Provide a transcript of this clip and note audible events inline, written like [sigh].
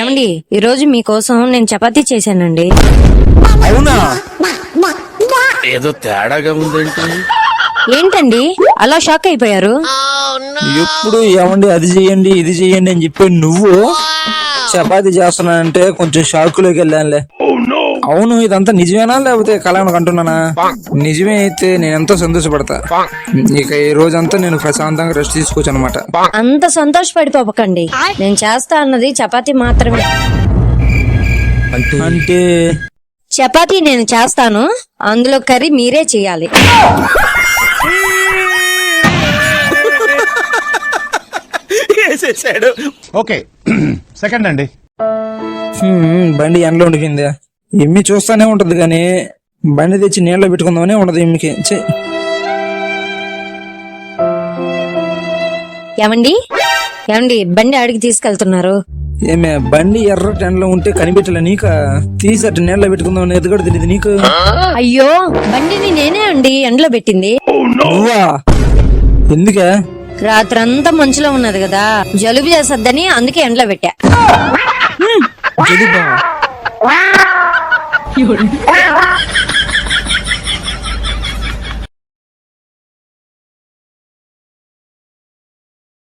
ఏమండి ఈ రోజు మీకోసం నేను చపాతీ చేశానండి. అవునా? ఏదో తేడాగా ఉందేంటి ఏంటండి అలా షాక్ అయిపోయారు? ఎప్పుడు ఏమండి అది చెయ్యండి ఇది చెయ్యండి అని చెప్పి నువ్వు చపాతి చేస్తున్నానంటే కొంచెం షాక్లోకి వెళ్ళానులే. అవును ఇదంతా నిజమేనా లేకపోతే కళను అంటున్నానా నిజమే అయితే నేను ఎంతో సంతోషపడతా ఇక ఈ రోజంతా నేను ప్రశాంతంగా రెస్ట్ తీసుకోవచ్చు అనమాట అంత సంతోషపడిపోకండి నేను చేస్తా అన్నది చపాతీ మాత్రమే. అంటే. చపాతీ నేను చేస్తాను అందులో కర్రీ మీరే చేయాలి. ఓకే [clears throat] సెకండ్ అండి. బండి ఎండలో ఉండిపోయింది ఎమ్మి చూస్తానే ఉంటది కానీ బండి తెచ్చి నీళ్ళలో పెట్టుకుందామనే ఉండదు ఎమ్మికి. ఏమండి? ఏమండి బండి అడిగి తీసుకెళ్తున్నారు? ఏమే బండి ఎర్ర ఎండలో ఉంటే కనిపెట్టలే నీక? తీసి అటు నీళ్ళలో పెట్టుకుందాం అనేది కూడా తెలియదు నీకు. అయ్యో బండిని నేనే అండి ఎండలో పెట్టింది. నువ్వా? ఎందుకే? రాత్రంతా మంచులో ఉన్నది కదా జలుబు చేసద్దని అందుకే ఎండలో పెట్టా. జలుబా? 有人 [laughs]